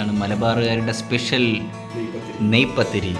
ആണ് മലബാറുകാരുടെ special ney pathiri.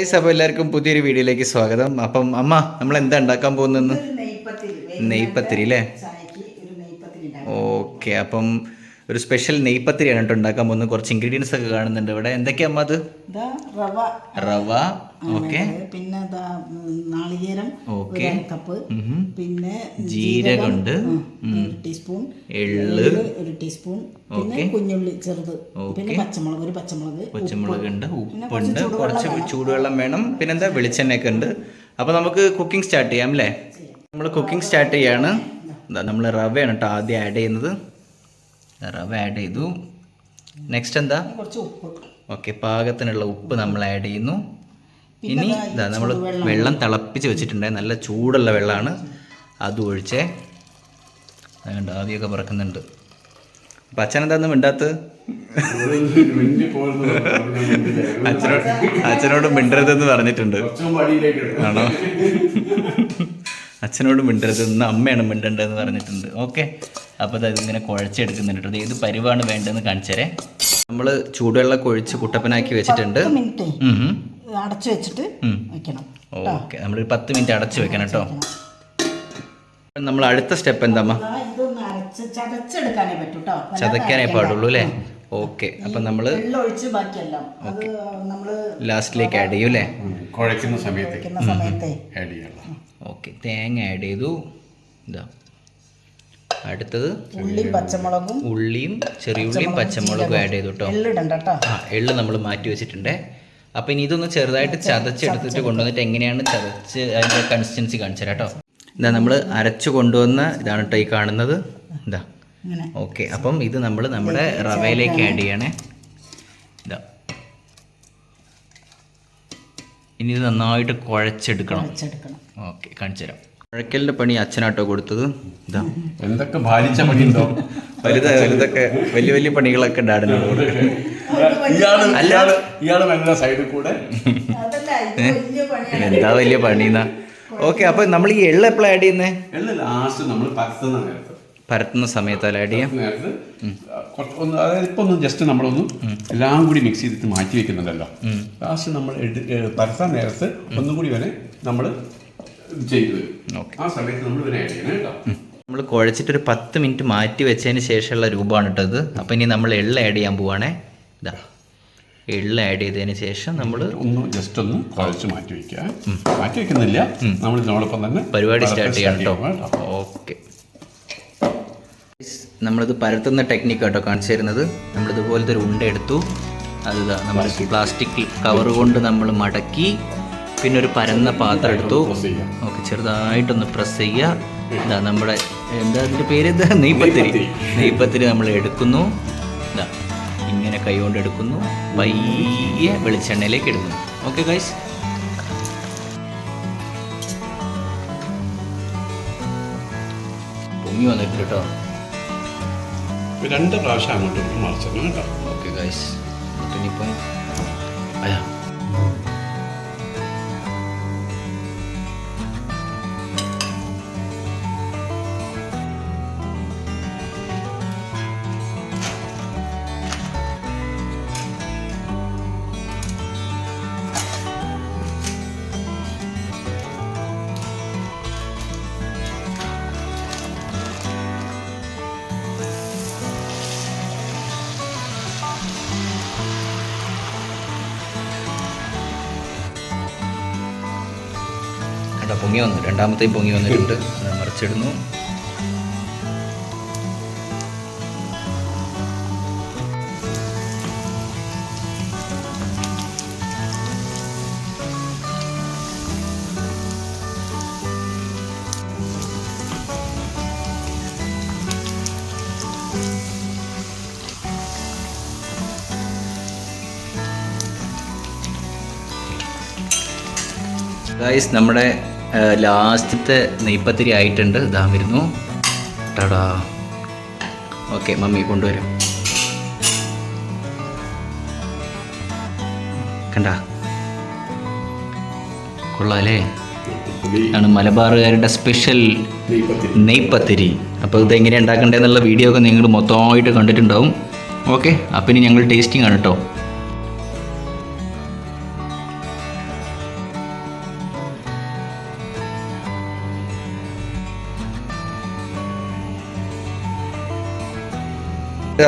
Guys അപ്പോൾ എല്ലാവർക്കും പുതിയൊരു വീഡിയോയിലേക്ക് സ്വാഗതം. അപ്പം അമ്മ നമ്മൾ എന്താ ഉണ്ടാക്കാൻ പോകുന്നെന്ന് നെയ്പത്തിരി. അല്ലേ? ഓക്കെ അപ്പം ഒരു സ്പെഷ്യൽ നെയ്പത്തിരിയാണ് കേട്ടോ ഉണ്ടാക്കാൻ പോകുന്നത്. കുറച്ച് ഇൻഗ്രീഡിയൻസ് ഒക്കെ കാണുന്നുണ്ട് ഇവിടെ. എന്തൊക്കെയാ അമ്മ അത്? റവ. റവ. ഓക്കെ. പിന്നെ നാളികേരം ഓക്കെ. കപ്പ് പിന്നെ ജീരകമുണ്ട്. ടീസ്പൂൺ എള്ള്. ഒരു ടീസ്പൂൺ പിന്നെ കുഞ്ഞുള്ളി ചെറുത്. പിന്നെ പച്ചമുളക് ഒരു പച്ചമുളക് പച്ചമുളക് ഉണ്ട് ഉപ്പുണ്ട്. കുറച്ച് ചൂടുവെള്ളം വേണം. പിന്നെന്താ വെളിച്ചെണ്ണയൊക്കെ ഉണ്ട് അപ്പോൾ നമുക്ക് കുക്കിംഗ് സ്റ്റാർട്ട് ചെയ്യാം അല്ലേ? നമ്മൾ കുക്കിംഗ് സ്റ്റാർട്ട് ചെയ്യാണ്. നമ്മൾ റവയാണ് കേട്ടോ ആദ്യം ആഡ് ചെയ്യുന്നത്. റവ ആഡ് ചെയ്തു. നെക്സ്റ്റ് എന്താ? കുറച്ച് ഉപ്പ്. ഓക്കെ പാകത്തിനുള്ള ഉപ്പ് നമ്മൾ ആഡ് ചെയ്യുന്നു. ഇനി ഇതാ നമ്മൾ വെള്ളം തിളപ്പിച്ച് വെച്ചിട്ടുണ്ട്. നല്ല ചൂടുള്ള വെള്ളമാണ്. അത് ഒഴിച്ചേ. അതുകൊണ്ട് ആവിയൊക്കെ പറക്കുന്നുണ്ട്. അപ്പം അച്ഛൻ എന്താന്ന് മിണ്ടാത്തത് അച്ഛനോട് അച്ഛനോട് മിണ്ടരുതെന്ന് പറഞ്ഞിട്ടുണ്ട്. ആണോ? അച്ഛനോട് മിണ്ടരുതെന്ന് അമ്മയാണ് മിണ്ടേണ്ടതെന്ന് പറഞ്ഞിട്ടുണ്ട്. ഓക്കെ അപ്പോൾ അത് ഇങ്ങനെ കുഴച്ചെടുക്കുന്നുണ്ട് കേട്ടോ. ഏത് പരിവാണ് വേണ്ടതെന്ന് കാണിച്ചേരെ. നമ്മൾ ചൂടുവെള്ളം ഒഴിച്ച് കുട്ടപ്പനാക്കി വെച്ചിട്ടുണ്ട്. അടച്ചു വെച്ചിട്ട് വെക്കണം. ഓക്കെ. നമ്മൾ പത്ത് മിനിറ്റ് അടച്ചു വെക്കണം കേട്ടോ. നമ്മൾ അടുത്ത സ്റ്റെപ്പ് എന്താമ്മ? ചതക്കാനേ പാടുള്ളൂ അല്ലേ? ഓക്കെ. അപ്പൊ നമ്മൾ വെള്ളം ഒഴിച്ച് ബാക്കിയെല്ലാം. അത് നമ്മൾ ലാസ്റ്റിലേക്ക് ആഡ് ചെയ്യും അല്ലേ? കുഴയ്ക്കുന്ന സമയത്ത്. ഓക്കെ. തേങ്ങ ആഡ് ചെയ്തു. ഇതാ. അടുത്തത് ഉള്ളിയും പച്ചമുളകും ഉള്ളിയും ചെറിയ ഉള്ളിയും പച്ചമുളകും ആഡ് ചെയ്തു കേട്ടോ ആ എള്ള് നമ്മൾ മാറ്റി വെച്ചിട്ടുണ്ട്. അപ്പം ഇനി ഇതൊന്ന് ചെറുതായിട്ട് ചതച്ചെടുത്തിട്ട് കൊണ്ടുവന്നിട്ട് എങ്ങനെയാണ് ചതച്ച് അതിന്റെ കൺസിസ്റ്റൻസി കാണിച്ചു കേട്ടോ ഇതാ നമ്മൾ അരച്ചു കൊണ്ടുവന്ന ഇതാണ് കേട്ടോ ഈ കാണുന്നത്. ഇതാ. ഓക്കെ അപ്പം ഇത് നമ്മൾ നമ്മുടെ റവയിലേക്ക് ആഡ് ചെയ്യണേ. ഇതാ. ഇനി ഇത് നന്നായിട്ട് കുഴച്ചെടുക്കണം. ഓക്കെ കാണിച്ചു തരാം. കുഴക്കലിന്റെ പണി അച്ഛനാട്ടോ കൊടുത്തത്. ഇതാ. എന്തൊക്കെ ഭാരിച്ച പണിയുണ്ടോ? വലുത വലുതൊക്കെ വലിയ വലിയ പണികളൊക്കെ ഡാഡിനോട് കൊടുക്കും ഇയാൾ. ഇയാൾ സൈഡിൽ കൂടെ? എന്താ വലിയ പണിന്നാ? ഓക്കെ അപ്പൊ നമ്മൾ ഈ എള്ള് എപ്പോഴാണ് ആഡ് ചെയ്യുന്നത് പരത്തുന്ന സമയത്ത് ആഡ് ചെയ്യാം? നേരത്ത് കുറച്ച് ഒന്ന് അതായത് ഇപ്പൊ ഒന്ന് ജസ്റ്റ് നമ്മളൊന്ന് എല്ലാം കൂടി മിക്സ് ചെയ്തിട്ട് മാറ്റി വെക്കുന്നുണ്ടല്ലോ. ലാസ്റ്റ് നമ്മൾ പരത്താൻ നേരത്ത് ഒന്നും കൂടി വരെ നമ്മൾ ചെയ്തു വരും ആ സമയത്ത് നമ്മൾ ഇവനെ ആഡ് ചെയ്യണം കേട്ടോ നമ്മൾ കുഴച്ചിട്ട് ഒരു പത്ത് മിനിറ്റ് മാറ്റി വെച്ചതിന് ശേഷമുള്ള രൂപമാണ് ഇട്ടത്. അപ്പം ഇനി നമ്മൾ എള്ള് ആഡ് ചെയ്യാൻ പോവാണേ. ഇതാ. എള്ള് ആഡ് ചെയ്തതിന് ശേഷം നമ്മൾ ഒന്ന് ജസ്റ്റ് ഒന്ന് കുഴച്ച് മാറ്റി വെക്കുക. മാറ്റി വെക്കുന്നില്ല. നമ്മൾ ഇതിനോടൊപ്പം തന്നെ പരിപാടി സ്റ്റാർട്ട് ചെയ്യാം കേട്ടോ. ഓക്കെ. നമ്മളിത് പരത്തുന്ന ടെക്നിക്ക് കേട്ടോ കാണിച്ചു തരുന്നത്. നമ്മളിതുപോലത്തെ ഒരു ഉണ്ട എടുത്തു. അത് നമ്മൾ പ്ലാസ്റ്റിക് കവർ കൊണ്ട് നമ്മൾ മടക്കി പിന്നെ ഒരു പരന്ന പാത്രം എടുത്തു. ഓക്കെ ചെറുതായിട്ടൊന്ന് പ്രസ് ചെയ്യുക. ഇതാ നമ്മുടെ എന്താ അതിന്റെ പേര് എന്താ നെയ്പത്തിരി. നെയ്പത്തിരി. നമ്മൾ എടുക്കുന്നു. ഇതാ ഇങ്ങനെ കൈ കൊണ്ട് എടുക്കുന്നു. പയ്യെ വെളിച്ചെണ്ണയിലേക്ക് ഇടുന്നു. ഓക്കെ ഗൈസ് പൊങ്ങി വന്നിട്ട് കേട്ടോ. രണ്ട് പ്രാവശ്യം അങ്ങോട്ട് മറിച്ചിടണം കേട്ടോ. ഓക്കെ ഗൈസ് ഇനിയിപ്പം അയ്യാ കേട്ടോ പൊങ്ങി വന്നു. രണ്ടാമത്തെയും പൊങ്ങി വന്നിട്ടുണ്ട്. മറിച്ചിടുന്നു. ഗൈസ് നമ്മുടെ ലാസ്റ്റത്തെ നെയ്പ്പത്തിരി ആയിട്ടുണ്ട്. ഇതാ വരുന്നു. ടടാ. ഓക്കെ മമ്മി കൊണ്ടുവരും. കണ്ട? കൊള്ളാലേ ആണ് മലബാറുകാരുടെ സ്പെഷ്യൽ നെയ്പ്പത്തിരി അപ്പോൾ ഇത് എങ്ങനെ ഉണ്ടാക്കേണ്ടതെന്നുള്ള വീഡിയോ ഒക്കെ നിങ്ങൾ മൊത്തമായിട്ട് കണ്ടിട്ടുണ്ടാവും. ഓക്കെ അപ്പം ഇനി ഞങ്ങൾ ടേസ്റ്റിംഗ് ആണ് കേട്ടോ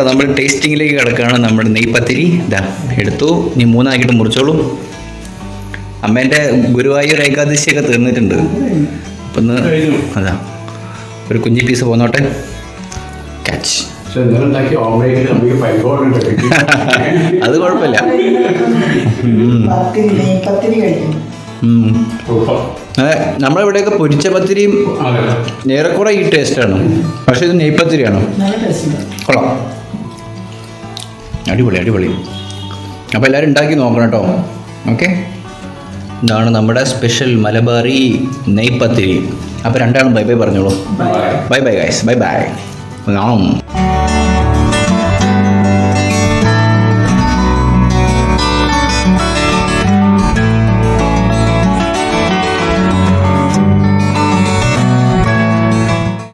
നമ്മൾ ടേസ്റ്റിങ്ങിലേക്ക് കിടക്കുകയാണ്. നമ്മുടെ നെയ്പ്പത്തിരി ഇതാ എടുത്തു. ഇനി മൂന്നാക്കിയിട്ട് മുറിച്ചോളൂ. അമ്മേന്റെ ഗുരുവായൂർ ഏകാദശിയൊക്കെ തീർന്നിട്ടുണ്ട്. അപ്പം ഒന്ന് അതാ ഒരു കുഞ്ഞി പീസ് പോന്നോട്ടെ. ക്യാച്ച് അത് കുഴപ്പമില്ല. നെയ്പത്തിരി. അതെ നമ്മളിവിടെയൊക്കെ പൊരിച്ച പത്തിരിയും ഏറെക്കുറെ ഈ ടേസ്റ്റാണ് പക്ഷെ ഇത് ടേസ്റ്റ് കൊള്ളാം. അടിപൊളി അടിപൊളി. അപ്പോൾ എല്ലാവരും ഉണ്ടാക്കി നോക്കണം കേട്ടോ. ഓക്കെ ഇതാണ് നമ്മുടെ സ്പെഷ്യൽ മലബാറി നെയ്പത്തിരി. അപ്പോൾ രണ്ടാളും ബൈ ബൈ പറഞ്ഞോളൂ. Bye bye guys bye bye കാണും